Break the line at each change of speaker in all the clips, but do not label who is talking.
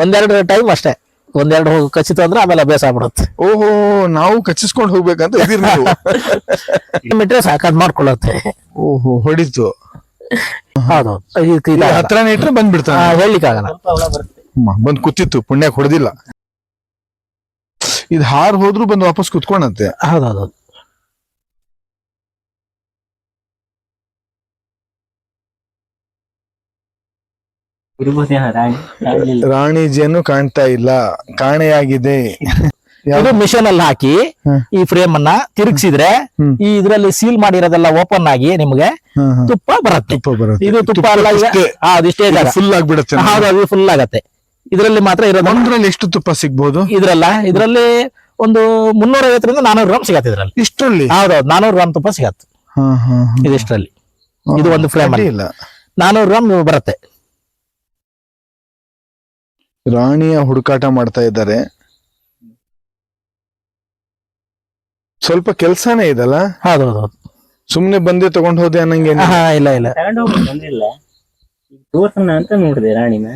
ಒಂದೆರಡು ಟೈಮ್ ಅಷ್ಟೇ. ಒಂದೆರಡು ಹೋಗಿ ಕಚ್ಚಿತು ಅಂದ್ರೆ ಆಮೇಲೆ ಅಭ್ಯಾಸ ಆಗ್ಬಿಡುತ್ತೆ.
ಓಹೋ ನಾವು ಕಚ್ಚಿಸ್ಕೊಂಡು ಹೋಗ್ಬೇಕಂತ ಇದೀರಿ ನೀವು.
ಬಿಟ್ರೆ ಸಾಕಾದ್ ಮಾಡ್ಕೊಳ್ಳುತ್ತೆ.
ಓಹೋ ಹೊಡಿತು.
ಹೌದು
ಈಗ ಹತ್ರನೇ ಇಟ್ರೆ ಬಂದ್ಬಿಡ್ತಾನೆ.
ಹೇಳಲಿಕ್ಕಾಗಲ್ಲ
ಸ್ವಲ್ಪ ಹುಳ ಬರುತ್ತೆ.
ಅಮ್ಮ, ಬಂದ್ ಕೂತಿತ್ತು ಪುಣ್ಯಕ್ ಹೊಡೆದಿಲ್ಲ. ಇದು ಹಾರ್ ಹೋದ್ರು ಬಂದು ವಾಪಸ್ ಕುತ್ಕೊಂಡಂತೆ.
ಹೌದೌದು.
ರಾಣಿ
ಜೇನು ಕಾಣ್ತಾ ಇಲ್ಲ ಕಾಣೆಯಾಗಿದೆ.
ಇದು ಮಿಷನ್ ಅಲ್ಲಿ ಹಾಕಿ ಈ ಫ್ರೇಮ್ ಅನ್ನ ತಿರುಗಿಸಿದ್ರೆ ಈ ಇದ್ರಲ್ಲಿ ಸೀಲ್ ಮಾಡಿರೋದೆಲ್ಲ ಓಪನ್ ಆಗಿ ನಿಮ್ಗೆ. ತುಪ್ಪ ಬರುತ್ತೆ.
ತುಪ್ಪ ಬರುತ್ತೆ.
ಇದು ತುಪ್ಪ ಅಲ್ಲ
ಫುಲ್ ಆಗ್ಬಿಡುತ್ತೆ
ಹೌದು ಅದು ಫುಲ್ ಆಗತ್ತೆ. ಇದ್ರಲ್ಲಿ ಮಾತ್ರ ಇರೋದ್ರಲ್ಲಿ
ಒಂದ್ರಲ್ಲಿ ಎಷ್ಟು ತುಪ್ಪ ಸಿಗ್ಬಹುದು
ಇದ್ರಲ್ಲ ಇದ್ರಲ್ಲಿ ಒಂದು ಮುನ್ನೂರ ಐವತ್ತರಿಂದ ನಾನೂರು ಗ್ರಾಮ್ ಸಿಗತ್ತೆ ಇದ್ರಲ್ಲಿ.
ಇಷ್ಟರಲ್ಲಿ?
ಹೌದೌದು ನಾನೂರು ಗ್ರಾಮ್ ತುಪ್ಪ ಸಿಗತ್ತೆ. ಇದಿಷ್ಟರಲ್ಲಿ ಇದು ಒಂದು ಫ್ರೇಮ್ ಅಲ್ಲಿ.
ಇಲ್ಲ.
ನಾನೂರು ಗ್ರಾಮ್ ಬರುತ್ತೆ.
ರಾಣಿಯ ಹುಡುಕಾಟ ಮಾಡ್ತಾ ಇದ್ದಾರೆ. ಸ್ವಲ್ಪ ಕೆಲ್ಸಾನೇ ಇದಲ್ಲ?
ಹೌದೌದು.
ಸುಮ್ನೆ ಬಂದೆ ತಗೊಂಡ್ ಹೋದೆ ಅನ್ನಂಗೆ
ಇಲ್ಲ ಇಲ್ಲ.
ತೋರ್ಸೋಣ ಅಂತ ನೋಡಿದೆ ರಾಣಿನ.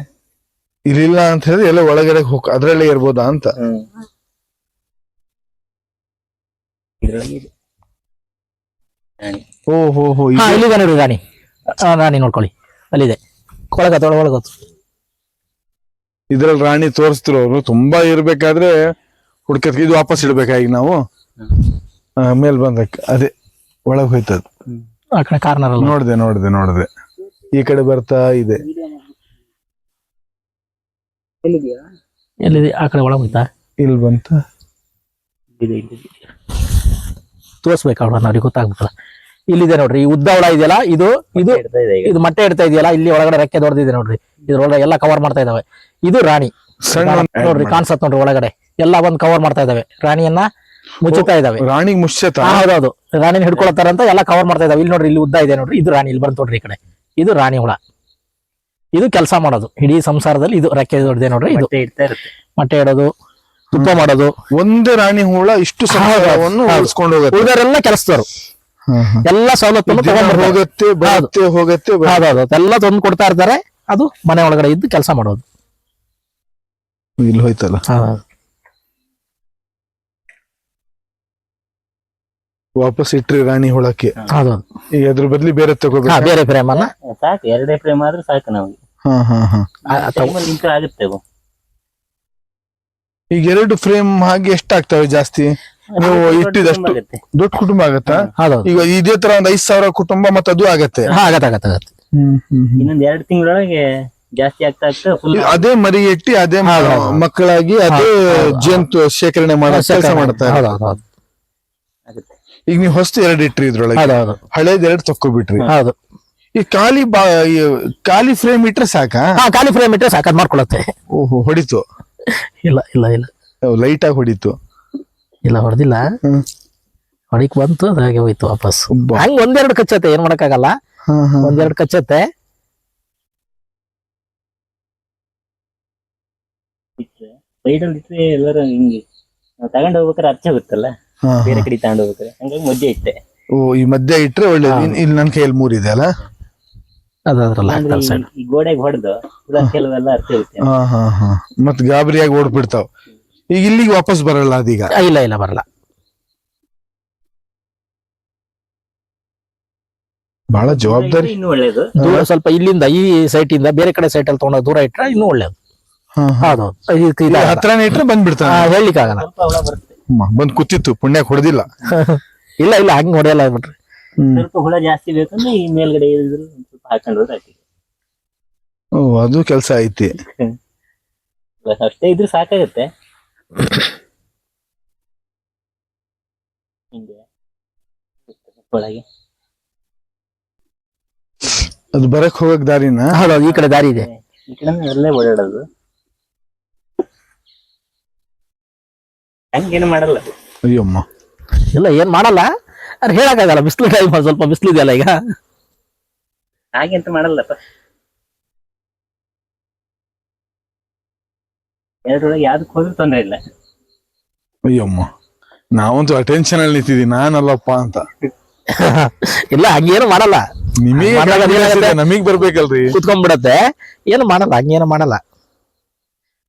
ಇಲ್ಲಿಲ್ಲ ಅಂತ ಹೇಳಿ ಎಲ್ಲ ಒಳಗಡೆ ಹೋಗ್ ಅದ್ರಲ್ಲೇ ಇರ್ಬೋದಾ ಅಂತ?
ಹ್ಮ್. ರಾಣಿ.
ಓ ಹೋ ಹೋ
ಹಾ ಇಲ್ಲಿದೆ ನೋಡಿ ರಾಣಿ. ಆ, ರಾಣಿ ನೋಡ್ಕೊಳ್ಳಿ. ಅಲ್ಲಿದೆ. ಒಳಗತ್ತೆ ಒಳಗತ್ತು.
ಇದ್ರಲ್ಲಿ ರಾಣಿ ತೋರಿಸ್ತಿರು ಅವರು ತುಂಬಾ ಇರ್ಬೇಕಾದ್ರೆ ಹುಡ್ಕತ್ ಇದು ವಾಪಸ್ ಇಡ್ಬೇಕಾ ಈಗ ನಾವು? ಆ, ಮೇಲ್ ಬಂದಕ್ಕೆ. ಅದೇ ಒಳಗ್ ಹೋಯ್ತದ.
ಆ ಕಡೆ ಕಾರ್ನರ್ ಅಲ್ಲಿ.
ನೋಡ್ದೆ ನೋಡ್ದೆ ನೋಡ್ದೆ. ಈ ಕಡೆ ಬರ್ತಾ ಇದೆ.
ಎಲ್ಲಿದ್ಯಾ?
ಎಲ್ಲಿದೆ? ಆ ಕಡೆ ಒಳಗೆ ಹೋಯ್ತಾ?
ಇಲ್ಲಿ ಬಂತ.
ತೋರ್ಸ್ಬೇಕು ಅವ್ರ ಅವ್ರಿಗೆ ಗೊತ್ತಾಗ್ಬೇಕಲ್ಲ ಇಲ್ಲಿದೆ ನೋಡ್ರಿ ಈ ಉದ್ದ ಒಳ ಇದೆಯಲ್ಲ ಇದು ಇದು
ಇದು
ಮೊಟ್ಟೆ ಇಡ್ತಾ ಇದೆಯಲ್ಲ ಇಲ್ಲಿ ಒಳಗಡೆ ರೆಕ್ಕೆ ದೊಡ್ಡದಿದೆ ನೋಡ್ರಿ. ಇದ್ರೊಳಗೆ ಎಲ್ಲ ಕವರ್ ಮಾಡ್ತಾ ಇದಾವೆ. ಇದು ರಾಣಿ.
ಸಣ್ಣ
ನೋಡ್ರಿ. ಕಾಣಿಸತ್ ನೋಡ್ರಿ ಒಳಗಡೆ. ಎಲ್ಲ ಬಂದ್ ಕವರ್ ಮಾಡ್ತಾ ಇದಾವೆ. ರಾಣಿಯನ್ನ ಮುಚ್ಚುತ್ತಾ ಇದಾವೆ.
ರಾಣಿ ಮುಶ್ಚತ
ಹಾ, ಹೌದೌದು. ರಾಣಿನ ಅಂತ ಎಲ್ಲ ಕವರ್ ಮಾಡ್ತಾ ಇದಾವೆ. ಇಲ್ಲಿ ನೋಡ್ರಿ ಇಲ್ಲಿ ಉದ್ದ ಇದೆ ನೋಡ್ರಿ. ಇದು ರಾಣಿ ಇಲ್ಲಿ ಬಂದ್ ನೋಡ್ರಿ ಈ ಕಡೆ. ಇದು ರಾಣಿ ಹುಳ. ಇದು ಕೆಲಸ ಮಾಡೋದು. ಇಡೀ ಸಂಸಾರದಲ್ಲಿ ಇದು ರೆಕ್ಕೆ ದೊಡ್ಡದೆ ನೋಡ್ರಿ ಇದು.
ಮತ್ತೆ ಇಡ್ತಾ ಇರುತ್ತೆ.
ಮೊಟ್ಟೆ ಇಡೋದು ತುಪ್ಪ ಮಾಡೋದು.
ಒಂದೇ ರಾಣಿ ಹುಳ ಇಷ್ಟು
ಉಳಿದವರೆಲ್ಲ ಕೆಲಸದವರು. ಎಲ್ಲ ಸವಲತ್ತನ್ನು
ದಿನ ಹೋಗುತ್ತೆ ಹೋಗತ್ತೆ.
ಎಲ್ಲ ತಂದು ಕೊಡ್ತಾ ಇರ್ತಾರೆ. ಅದು ಮನೆ ಒಳಗಡೆ ಇದ್ದು ಕೆಲಸ ಮಾಡೋದು.
ಇಲ್ಲಿ ಹೋಯ್ತಲ್ಲ? ವಾಪಸ್ ಇಟ್ರಿ ರಾಣಿ ಹುಳಕ್ಕೆ. ಈಗ ಅದ್ರ ಬದ್ಲಿ ಬೇರೆ
ಹಾ
ತಗೋಬೇಕು
ಬೇರೆ ಫ್ರೇಮ್ ಅನ್ನ?
ಸಾಕು. ಎರಡೇ ಫ್ರೇಮ್ ಆದ್ರೆ ಸಾಕು ನಮಗೆ.
ಹಾ ಹಾ ಹಾ.
ಆ, ಆ, ತಗೊ-
ಆಗುತ್ತೆ
ಈಗ ಎರಡು ಫ್ರೇಮ್ ಹಾಗೆ ಎಷ್ಟಾಗ್ತವೆ ಜಾಸ್ತಿ? ನೀವು ಇಟ್ಟಿದಷ್ಟು
ಆಗುತ್ತೆ.
ದೊಡ್ಡ ಕುಟುಂಬ ಆಗತ್ತಾ? ಈಗ ಇದೇ ತರ ಒಂದ್ ಐದ್ ಸಾವಿರ ಕುಟುಂಬ ಮತ್ತೆ ಅದು ಆಗತ್ತೆ.
ಹಾ ಆಗತ್ತೆ ಆಗತ್ತೆ ಆಗತ್ತೆ.
ಇನ್ನೊಂದ್ ಎರಡು ತಿಂಗಳೊಳಗೆ ಜಾಸ್ತಿ ಆಗ್ತಾ ಆಗ್ತಾ ಫುಲ್
ಅದೇ ಮರಿ ಇಟ್ಟಿ ಅದೇ. ಮಕ್ಕಳಾಗಿ ಅದೇ
ಜಂತು
ಜೇನು ಶೇಖರಣೆ ಮಾಡೋ ಕೆಲಸ ಮಾಡ್ತಾ
ಹೌದು ಹೌದು
ಆಗುತ್ತೆ.
ಈಗ ನೀವು ಹೊಸ್ತು ಎರಡು ಇಟ್ರಿ ಇದ್ರೊಳಗೆ.
ಹೌದು
ಹಳೇದ್ ಎರಡು ತಕ್ಕೊಬಿಟ್ರಿ.
ಹೌದು.
ಈ ಖಾಲಿ ಬಾ ಈ ಖಾಲಿ ಫ್ರೇಮ್ ಇಟ್ರೆ ಸಾಕಾ?
ಹಾ ಖಾಲಿ ಫ್ರೇಮ್ ಇಟ್ಟರೆ ಸಾಕದ್ ಮಾಡ್ಕೊಳತ್ತೆ
ಓಹೋ ಹೊಡಿತು.
ಇಲ್ಲ ಇಲ್ಲ ಇಲ್ಲ.
ಲೈಟ್ ಆಗಿ ಹೊಡಿತು.
ಇಲ್ಲ ಹೊಡೆದಿಲ್ಲ. ಹೊಡಿಕ್ ಬಂತು ಅದಾಗೆ ಹೋಯ್ತು ವಾಪಸ್ ಹಂಗ ಒಂದೆರಡು ಕಚ್ಚತ್ತೆ ಏನ್ ಮಾಡಕ್ಕಾಗಲ್ಲ. ಒಂದೆರಡು ಕಚ್ಚತ್ತೆ.
ಸೈಡಲ್ಲಿ ಇಟ್ರೆ ಎಲ್ಲರೂ ಹಿಂಗೆ ನಾವು ತಗೊಂಡ್ ಹೋಗ್ಬೇಕಾದ್ರೆ ಅರ್ಚ ಗೊತ್ತಲ್ಲ
ಹಾ, ಹಾ.
ಬೇರೆ ಕಡೆ ತಗೊಂಡ್ ಹೋಗ್ಬೇಕಾದ್ರೆ. ಹಂಗಾಗಿ ಮಧ್ಯೆ ಇಟ್ಟೆ.
ಓ ಈ ಮಧ್ಯ ಇಟ್ರೆ ಒಳ್ಳೇದು. ಇನ್- ಇಲ್ಲಿ ನನ್ನ ಕೈಯಲ್ಲಿ ಮೂರು ಇದೆ ಅಲ್ಲ?
ಅದಾದ್ರಲ್ಲ ಅದ್ರಲ್ಲ
ಅಂದ್ರೆ
ಹಾಕ್ತಾರೆ
ಈ- ಈ ಗೋಡೆಗೆ ಹೊಡೆದು ಹುಳ ಕೆಲವೆಲ್ಲ ಅರ್ಚ ಹೋಗುತ್ತೆ
ಹಾ ಹಾ ಹಾ. ಮತ್ ಗಾಬರಿಯಾಗಿ ಓಡ್ಬಿಡ್ತಾವ್. ಈಗ ಇಲ್ಲಿಗೆ ವಾಪಸ್ ಬರಲ್ಲ ಅದೀಗ?
ಇಲ್ಲ ಇಲ್ಲ ಬರಲ್ಲ.
ಬಹಳ ಜವಾಬ್ದಾರಿ.
ಇನ್ನು ಒಳ್ಳೇದು.
ದೂರ ಸ್ವಲ್ಪ ಇಲ್ಲಿಂದ ಈ ಸೈಟ್ ಇಂದ ಬೇರೆ ಕಡೆ ಸೈಟ್ ಅಲ್ಲಿ ತಗೊಂಡೋಗಿ ದೂರ ಇಟ್ರೆ ಇನ್ನೂ ಒಳ್ಳೇದು. ಹೌದೌದು ಇದಕ್ಕೆ
ಇಲ್ಲಿ
ಇದಾಗಲ್ಲ.
ಹತ್ರನೇ ಇಟ್ರೆ ಬಂದ್ಬಿಡ್ತಾನೆ.
ಆ, ಹೇಳ್ಲಿಕ್ಕಾಗಲ್ಲ
ಸ್ವಲ್ಪ ಹುಳ ಬರುತ್ತೆ.
ಅಮ್ಮ, ಬಂದ್ ಕೂತಿತ್ತು ಪುಣ್ಯಕ್ ಹೊಡೆದಿಲ್ಲ.
ಇಲ್ಲ ಇಲ್ಲ ಹಂಗ್ ಹೊಡೆಯಲ್ಲ ಬಿಟ್ರಿ
ಸ್ವಲ್ಪ ಹುಳ ಜಾಸ್ತಿ ಬೇಕಂದ್ರೆ ಈ ಮೇಲ್ಗಡೆ ಇಳಿದ್ರು ಒಂದ್ ಸ್ವಲ್ಪ ಹಾಕೊಂಡು ಹೋದ್ರೆ
ಓ ಅದು ಕೆಲಸ ಐತಿ.
ಬಸ್ ಅಷ್ಟೇ ಇದ್ರೆ ಸಾಕಾಗತ್ತೆ. ಹಿಂಗೆ. ಒಳಗೆ.
ಅದು ಬರಕ್ ಹೋಗಕ್ ದಾರಿನ?
ಹೌದೌದು ಈ ಕಡೆ ದಾರಿ ಇದೆ.
ಈ ಕಡೆ ಎಲ್ಲೇ ಓಡಾಡೋದು. ಹಂಗೇನು ಮಾಡಲ್ಲ.
ಅಯ್ಯಮ್ಮ.
ಇಲ್ಲ ಏನ್ ಮಾಡಲ್ಲ. ಅದ್ ಹೇಳಕ್ಕಾಗಲ್ಲ ಬಿಸಿಲು ಟೈಮ್ ಸ್ವಲ್ಪ ಬಿಸಿಲು ಇದೆಯಲ್ಲ ಈಗ.
ಹಾಗೆ ಅಂತ ಮಾಡಲ್ಲಪ್ಪ. ಎರಡರೊಳಗೆ ಯಾವ್ದಕ್ಕೆ ಹೋದ್ರೂ ತೊಂದ್ರೆ ಇಲ್ಲ.
ಅಯ್ಯಮ್ಮ ನಾವಂತೂ ಅಟೆನ್ಷನ್ ಅಲ್ಲಿ ನಿಂತಿದ್ದೀನಿ ನಾನಲ್ಲಪ್ಪ ಅಂತ.
ಇಲ್ಲ ಹಂಗೇನು ಮಾಡಲ್ಲ.
ನಿಮಗೆ
ಮಾಡಲ್ಲ, ಏನಾಗತ್ತೆ?
ನಮಗ್ ಬರ್ಬೇಕಲ್ರಿ.
ಕುತ್ಕೊಂಡ್ಬಿಡತ್ತೆ. ಏನು ಮಾಡಲ್ಲ ಹಂಗೇನು ಮಾಡಲ್ಲ.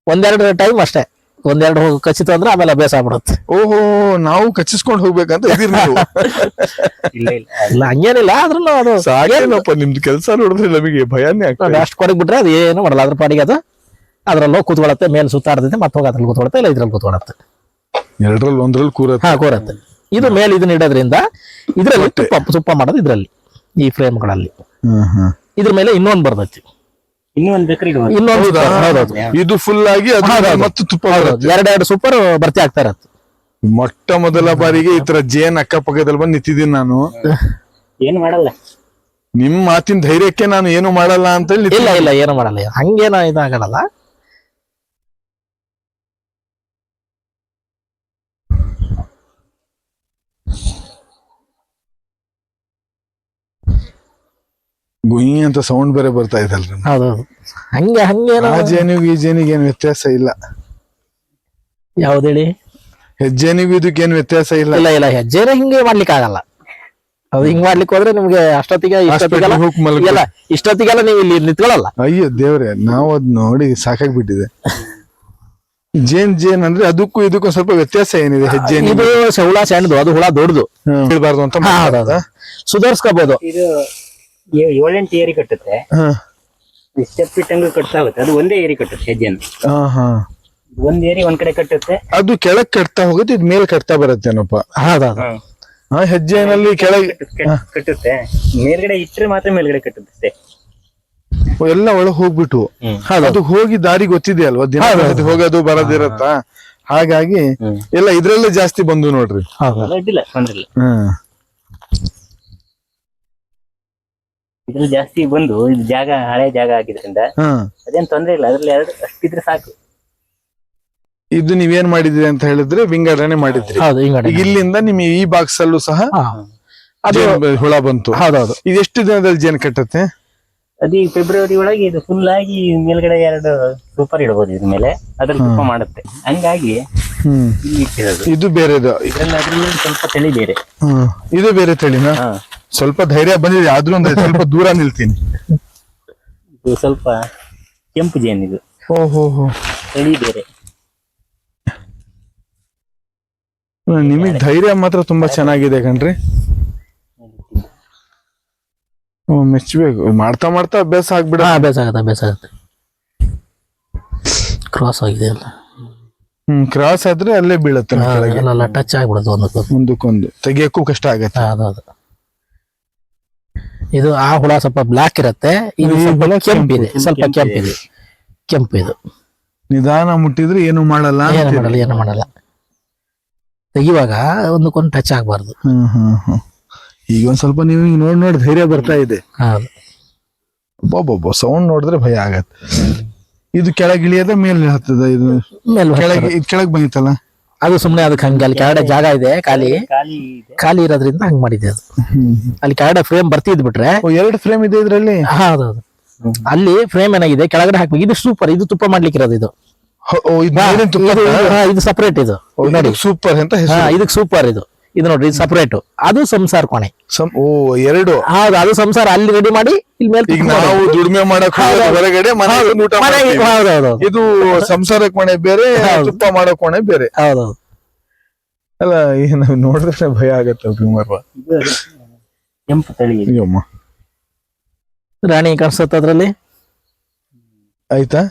ಒಂದೆರಡು ಟೈಮ್ ಅಷ್ಟೇ. ಒಂದೆರಡು ಹೋಗಿ ಕಚ್ಚಿತು ಅಂದ್ರೆ ಆಮೇಲೆ ಅಭ್ಯಾಸ ಆಗ್ಬಿಡುತ್ತೆ.
ಓಹೋ ನಾವು ಕಚ್ಚಿಸ್ಕೊಂಡು ಹೋಗ್ಬೇಕಂತ ಇದೀರಿ ನೀವು.
ಇಲ್ಲ ಇಲ್ಲ.
ಇಲ್ಲ ಹಂಗೇನಿಲ್ಲ ಆದ್ರೂ ಅದು
ಸಾಗೇನಪ್ಪ ನಿಮ್ದು ಕೆಲಸ ನೋಡಿದ್ರೆ ನಮಗೆ ಭಯಾನೇ ಆಗ್ತದೆ.
ಅಷ್ಟು ಕೊಡಗ್ ಬಿಟ್ರೆ ಅದು ಏನು ಮಾಡಲ್ಲ ಅದ್ರ ಪಾಡಿಗೆ ಅದು. ಅದ್ರಲ್ಲಿ ಹೋಗಿ ಕೂತ್ಕೊಳತ್ತೆ ಮೇಲೆ ಸುತ್ತಾಡ್ತೈತೆ ಮತ್ತೆ ಹೋಗಿ ಅದ್ರಲ್ಲಿ ಕೂತ್ಕೊಳತ್ತೆ ಇಲ್ಲ ಇದ್ರಲ್ಲಿ ಕೂತ್ಕೊಳತ್ತೆ
ಎರಡ್ರಲ್ಲಿ ಒಂದ್ರಲ್ಲಿ ಕೂರತ್ತೆ.
ಹಾ ಕೂರತ್ತೆ. ಇದು ಮೇಲೆ ಇದನ್ನ ಇಡೋದ್ರಿಂದ ಇದ್ರಲ್ಲಿ ತುಪ್ಪ ತುಪ್ಪ ಮಾಡೋದು ಇದ್ರಲ್ಲಿ ಈ ಫ್ರೇಮ್ಗಳಲ್ಲಿ
ಹ್ಮ್ ಹ್ಮ್.
ಇದ್ರ ಮೇಲೆ ಇನ್ನೊಂದು ಬರ್ತೈತಿ. ಹೌದೌದು
ಇದು ಫುಲ್ ಆಗಿ ಅದು
ಹೌದೌದು.
ಮತ್ತೆ ತುಪ್ಪ ಬರುತ್ತೆ.
ಎರಡೆರಡು ಸೂಪರ್ ಭರ್ತಿ ಆಗ್ತಾ ಇರತ್ತೆ.
ಮೊಟ್ಟ ಮೊದಲ ಬಾರಿಗೆ ಈ ತರ ಜೇನ್ ಅಕ್ಕಪಕ್ಕದಲ್ಲಿ ಬಂದು ನಿಂತಿದ್ದೀನಿ ನಾನು.
ಏನ್ ಮಾಡಲ್ಲ?
ನಿಮ್ ಮಾತಿನ ಧೈರ್ಯಕ್ಕೆ ನಾನು ಏನು ಮಾಡಲ್ಲ ಅಂತ ಹೇಳಿ
ಇಲ್ಲ ಇಲ್ಲ ಏನು ಮಾಡಲ್ಲ. ಹಂಗೇನ ಇದಾಗಲ್ಲ.
ಗುಯಿ ಅಂತ ಸೌಂಡ್ ಬೇರೆ ಬರ್ತಾ ಇದಲ್ರಿ
ಹೌದೌದು. ಹಂಗೆ ಹಂಗೇನ
ಆ ಜೇನಿಗೂ ಈ ಜೇನಿಗೆ ಏನು ವ್ಯತ್ಯಾಸ ಇಲ್ಲ.
ಯಾವ್ದೇಳಿ?
ಹೆಜ್ಜೆನಿಗೂ ಇದಕ್ಕೆ ಏನು ವ್ಯತ್ಯಾಸ ಇಲ್ಲ.
ಇಲ್ಲ ಇಲ್ಲ ಹೆಜ್ಜೆನ ಹಿಂಗೆ ಮಾಡ್ಲಿಕ್ಕೆ ಆಗಲ್ಲ. ಅದು ಹಿಂಗ್ ಮಾಡ್ಲಿಕ್ಕೆ ಹೋದ್ರೆ ನಿಮ್ಗೆ ಅಷ್ಟೊತ್ತಿಗೆ ಇಷ್ಟೊತ್ತಿಗೆಲ್ಲ
ಹೋಗ್ ಮಲ್ಕೊ-
ಇಲ್ಲ ಇಷ್ಟೊತ್ತಿಗೆಲ್ಲ ನೀವು ಇಲ್ಲಿ ನಿಂತ್ಕೊಳ್ಳಲ್ಲ.
ಅಯ್ಯೋ ದೇವ್ರೆ ನಾವು ಅದ್ ನೋಡಿ ಸಾಕಾಗ್ಬಿಟ್ಟಿದೆ. ಜೇನ್ ಜೇನ್ ಅಂದ್ರೆ ಅದಕ್ಕೂ ಇದಕ್ಕೂ ಸ್ವಲ್ಪ ವ್ಯತ್ಯಾಸ ಏನಿದೆ ಹೆಜ್ಜೆ
ಇದು ಹುಳ ಸಣ್ಣದು ಅದು ಹುಳ ದೊಡ್ಡದು.
ಬಿಡಬಾರ್ದು ಅಂತ?
ಸುಧಾರಿಸ್ಕೋಬಹುದು
ಇದು ಏಳೆಂಟು ಏರಿ ಕಟ್ಟುತ್ತೆ.
ಹಾ.
ಸ್ಟೆಪ್ ಇಟ್ಟಂಗ ಕಟ್ತಾ ಹೋಗುತ್ತೆ ಅದು ಒಂದೇ ಏರಿ ಕಟ್ಟುತ್ತೆ ಹೆಜ್ಜೆನ.
ಹಾ ಹಾ.
ಒಂದ್ ಏರಿ ಒಂದ್ ಕಡೆ ಕಟ್ಟುತ್ತೆ.
ಅದು ಕೆಳಗ್ ಕಟ್ತಾ ಹೋಗುತ್ತೆ ಇದ್ ಮೇಲ್ ಕಟ್ತಾ ಬರುತ್ತೇನಪ್ಪ.
ಹೌದೌದು
ಹಾ. ಹೆಜ್ಜೆನಲ್ಲಿ ಕೆಳಗೆ
ಕಟ್ಟುತ್ತೆ ಮೇಲ್ಗಡೆ ಇಟ್ಟರೆ ಮಾತ್ರ ಮೇಲ್ಗಡೆ ಕಟ್ಟುತ್ತೆ
ಎಲ್ಲ ಒಳಗ್ ಹೋಗ್ಬಿಟ್ಟು.
ಹೌದು
ಅದು ಹೋಗಿ ದಾರಿ ಗೊತ್ತಿದೆ ಅಲ್ವಾ? ದಿನ ಹೋಗೋದು ಬರೋದಿರತ್ತಾ? ಹಾಗಾಗಿ. ಎಲ್ಲ ಇದ್ರಲ್ಲೇ ಜಾಸ್ತಿ ಬಂದು ನೋಡ್ರಿ.
ಹೌದು.
ಇದ್ರಲ್ಲಿ ಜಾಸ್ತಿ ಬಂದು ಇದು ಜಾಗ ಹಳೆ ಜಾಗ ಆಗಿದ್ರಿಂದ ಅದೇನ್ ತೊಂದ್ರೆ ಇಲ್ಲ ಅದ್ರಲ್ಲಿ ಎರಡು ಅಷ್ಟಿದ್ರೆ ಸಾಕು.
ಇದು ನೀವೇನ್ ಮಾಡಿದ್ರಿ ಅಂತ ಹೇಳಿದ್ರೆ ವಿಂಗಡಣೆ ಮಾಡಿದ್ರಿ.
ಹೌದು ಹಿಂಗಡೆ
ಈಗ ಇಲ್ಲಿಂದ ನಿಮ್ ಈ ಬಾಕ್ಸ್ ಅಲ್ಲೂ ಸಹ
ಹಾ. ಅದು
ಜೇನ್ ಬ- ಹುಳ ಬಂತು.
ಹೌದೌದು
ಇದು ಎಷ್ಟು ದಿನದಲ್ಲಿ ಜೇನ್ ಕಟ್ಟತ್ತೆ?
ಅದು ಈ ಫೆಬ್ರವರಿ ಒಳಗೆ ಇದು ಫುಲ್ ಆಗಿ ಮೇಲ್ಗಡೆ ಎರಡು ಸೂಪರ್ ಇಡಬಹುದು ಇದ್ರ ಮೇಲೆ. ಅದ್ರಲ್ಲಿ ತುಪ್ಪ ಮಾಡುತ್ತೆ. ಹಂಗಾಗಿ
ಹ್ಮ್.
ಇಲ್ಲಿ ಇಟ್ಟಿರೋದು
ಇದು ಬೇರೆದು.
ಇದ್ರಲ್ಲಿ ಅದ್ರಲ್ಲಿ ಸ್ವಲ್ಪ ತಳಿ ಬೇರೆ.
ಹ್ಮ್. ಇದು ಬೇರೆ ತಳಿನ?
ಹಾ.
ಸ್ವಲ್ಪ ಧೈರ್ಯ ಬಂದಿದೆ ಆದ್ರೂ ಒಂದು ಸ್ವಲ್ಪ ದೂರ ನಿಲ್ತೀನಿ.
ಇದು ಸ್ವಲ್ಪ ಕೆಂಪು ಜೇನಿದು ಇದು.
ಓಹೋ
ತಳಿ ಬೇರೆ.
ನಿಮಗ್ ಧೈರ್ಯ ಮಾತ್ರ ತುಂಬಾ ಚೆನ್ನಾಗಿದೆ ಕಣ್ರಿ. ಹ್ಮ್, ಮೆಚ್ಬೇಕು. ಮಾಡ್ತಾ ಮಾಡ್ತಾ ಅಭ್ಯಾಸ ಆಗ್ಬಿಡ
ಹಾ ಅಭ್ಯಾಸ ಆಗತ್ತೆ ಅಭ್ಯಾಸ ಆಗುತ್ತೆ. ಕ್ರಾಸ್ ಆಗಿದೆ ಅಲ್ಲ.
ಹ್ಮ್ ಕ್ರಾಸ್ ಆದ್ರೆ ಅಲ್ಲೇ ಬೀಳತ್ತೆ ಕೆಳಗೆ
ಟಚ್ ಆಗ್ಬಿಡುತ್ತೆ ಒಂದಕ್ಕೊಂದು.
ಮುಂದಕ್ಕೊಂದು ತೆಗಿಯಕ್ಕೂ ಕಷ್ಟ ಆಗತ್ತೆ.
ಹಾ, ಹೌದೌದು ಇದು ಆ ಹುಳ ಸ್ವಲ್ಪ ಬ್ಲಾಕ್ ಇರುತ್ತೆ ಇದು ಸ್ವಲ್ಪ
ಹುಳ
ಕೆಂಪಿದೆ ಸ್ವಲ್ಪ
ಕೆಂಪಿದೆ.
ಕೆಂಪು ಇದು.
ನಿಧಾನ ಮುಟ್ಟಿದ್ರೆ ಏನು ಮಾಡಲ್ಲ
ಏನು ಮಾಡಲ್ಲ ಏನು ಮಾಡಲ್ಲ. ತೆಗಿವಾಗ ಒಂದಕ್ಕೊಂದು ಟಚ್ ಆಗಬಾರ್ದು.
ಹ್ಮ್ ಹ್ಮ್ ಹ್ಮ್. ಈಗ ಒಂದ್ ಸ್ವಲ್ಪ ನೀವು ನೋಡಿ ನೋಡ್ ಧೈರ್ಯ ಬರ್ತಾ ಇದೆ. ಒಬ್ಬೊಬ್ಬ ಸೌಂಡ್ ನೋಡಿದ್ರೆ ಭಯ ಆಗತ್ತೆ. ಇದು ಕೆಳಗಿಳಿಯದ ಮೇಲೆ ಹತ್ತದ ಇದು ಕೆಳಗೆ ಕೆಳಗ್ ಬಂದಿತ್ತಲ್ಲ
ಅದು ಸುಮ್ಮನೆ ಅದಕ್ಕೆ ಹಂಗೆ ಅಲ್ಲಿ ಕೆಳಗಡೆ ಜಾಗ ಇದೆ ಖಾಲಿ.
ಖಾಲಿ ಇದೆ.
ಖಾಲಿ ಇರೋದ್ರಿಂದ ಹಂಗ್ ಮಾಡಿದೆ ಅದು. ಅಲ್ಲಿ ಕೆಳಗಡೆ ಫ್ರೇಮ್ ಬರ್ತಿದ್ ಬಿಟ್ರೆ
ಓ ಎರಡು ಫ್ರೇಮ್ ಇದೆ ಇದ್ರಲ್ಲಿ?
ಹೌದೌದು ಅಲ್ಲಿ ಫ್ರೇಮ್ ಏನಾಗಿದೆ? ಕೆಳಗಡೆ ಹಾಕ್ಬೇಕು. ಇದು ಸೂಪರ್ ಇದು ತುಪ್ಪ ಮಾಡ್ಲಿಕ್ಕೆ ಇರೋದು ಇದು.
ಇದು
ಸಪರೇಟ್ ಇದು ನೋಡಿ.
ಸೂಪರ್ ಅಂತ
ಹಾ
ಹೆಸರು.
ಇದಕ್ಕೆ ಸೂಪರ್ ಇದು. ಇದು ನೋಡ್ರಿ ಇದು ಸಪರೇಟ್ ಅದು ಸಂಸಾರ ಕೋಣೆ.
ಓ ಎರಡು.
ಹೌದು ಅದು ಸಂಸಾರ ಅಲ್ಲಿ ರೆಡಿ ಮಾಡಿ ಇಲ್ಲಿ ಮೇಲೆ
ಈಗ ನಾವು ದುಡಿಮೆ ಮಾಡಕ್ ಹೊರಗಡೆ. ಇದು ಸಂಸಾರ ಕೋಣೆ ಬೇರೆ ತುಪ್ಪ ಮಾಡೋ ಕೋಣೆ ಬೇರೆ.
ಹೌದೌದು
ಅಲ್ಲ ಈಗ ನಾವು ನೋಡಿದ್ರೆ ಭಯ ಆಗತ್ತೆ ಕುಮಾರ
ಕೆಂಪು ತಳಿ
ರಾಣಿ ಕಾಣಿಸತ್ತ ಅದ್ರಲ್ಲಿ?
ಆಯ್ತಾ?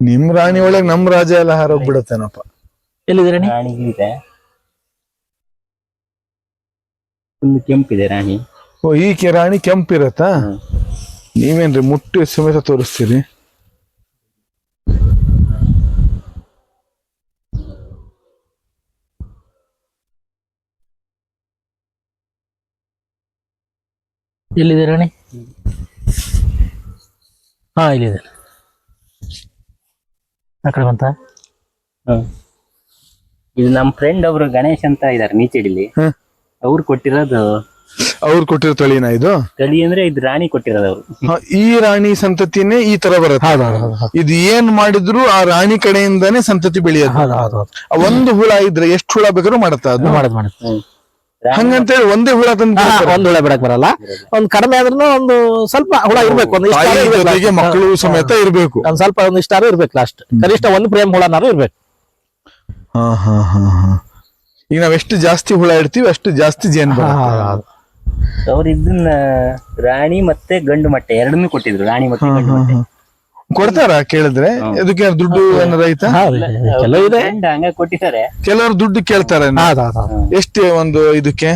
ನಿಮ್ ರಾಣಿ ಒಳಗ್ ನಮ್ ರಾಜ ಎಲ್ಲ ಹಾರೋಗ್ಬಿಡತ್ತೇನಪ್ಪ
ಎಲ್ಲಿದೆ ರಾಣಿ?
ರಾಣಿ ಇದೆ. ಫುಲ್ ಕೆಂಪಿದೆ ರಾಣಿ.
ಓ ಈ ಕೆ- ರಾಣಿ ಕೆಂಪಿರತ್ತಾ. ನೀವೇನ್ರಿ ಮುಟ್ಟಿ ಸಮೇತ ತೋರಿಸ್ತೀರಿ?
ಎಲ್ಲಿದೆ ರಾಣಿ? ಹಾ ಇಲ್ಲಿದೆ. ಆ ಕಡೆ ಬಂತ?
ಹ್ಮ್. ಇದು ನಮ್ ಫ್ರೆಂಡ್ ಅವರು ಗಣೇಶ್ ಅಂತ ಇದಾರೆ ನೀಚಡಿಲಿ. ಅವ್ರು ಕೊಟ್ಟಿರೋದು
ಅವ್ರು ಕೊಟ್ಟಿರೋ ತಳಿನ ಇದು?
ತಳಿ ಅಂದ್ರೆ ಇದು ರಾಣಿ ಕೊಟ್ಟಿರೋದು ಅವರು.
ಹ, ಈ ರಾಣಿ ಸಂತತಿನೇ ಈ ತರ ಬರುತ್ತೆ.
ಹೌದು ಹೌದು ಹೌದು ಹೌದು.
ಇದು ಏನ್ ಮಾಡಿದ್ರು ಆ ರಾಣಿ ಕಡೆಯಿಂದಾನೇ ಸಂತತಿ ಬೆಳೆಯೋದು.
ಹೌದು ಹೌದು ಹೌದು
ಆ ಒಂದು ಹುಳ ಇದ್ರೆ ಎಷ್ಟು ಹುಳ ಬೇಕಾದ್ರೂ ಮಾಡತ್ತ ಅದು?
ಮಾಡೋದು ಮಾಡೋದು.
ಹಂಗಂತೇಳಿ ಒಂದೇ ಹುಳ ತಂದು
ಹಾ, ಒಂದ್ ಹುಳ ಬಿಡಕ್ ಬರಲ್ಲ. ಒಂದ್ ಕಡಿಮೆ ಆದ್ರೂ ಒಂದು ಸ್ವಲ್ಪ ಹುಳ ಇರ್ಬೇಕು ಒಂದು ಇಷ್ಟ
ತಾಯಿ
ಇರ್ಬೇಕು
ಜೊತೆಗೆ ಮಕ್ಕಳು ಸಮೇತ ಇರ್ಬೇಕು.
ಒಂದ್ ಸ್ವಲ್ಪ ಒಂದ್ ಇಷ್ಟಾರು ಇರ್ಬೇಕು ಲಾಸ್ಟ್ ಕನಿಷ್ಠ ಒಂದು ಪ್ರೇಮ್ ಹುಳನಾರು ಇರ್ಬೇಕು.
ಹಾ ಹಾ ಹಾ ಹಾ. ಈಗ ನಾವ್ ಎಷ್ಟು ಜಾಸ್ತಿ ಹುಳ ಇಡ್ತೀವಿ ಅಷ್ಟು ಜಾಸ್ತಿ ಜೇನು ಬರುತ್ತೆ.
ಅವ್ರು ಇದನ್ನ ರಾಣಿ ಮತ್ತೆ ಗಂಡು ಮೊಟ್ಟೆ ಎರಡನ್ನೂ ಕೊಟ್ಟಿದ್ರು ರಾಣಿ ಮತ್ತೆ ಗಂಡು ಮೊಟ್ಟೆ.
ಕೊಡ್ತಾರ ಕೇಳಿದ್ರೆ? ಅದಕ್ಕೆ ದುಡ್ಡು ಏನಾರ ಐತಾ
ಇದೆ.
ಗಂಡ ಹಂಗ ಕೊಟ್ಟಿದ್ದಾರೆ.
ಕೆಲವರು ದುಡ್ಡು ಕೇಳ್ತಾರೆ. ಎಷ್ಟು ಒಂದು ಇದಕ್ಕೆ?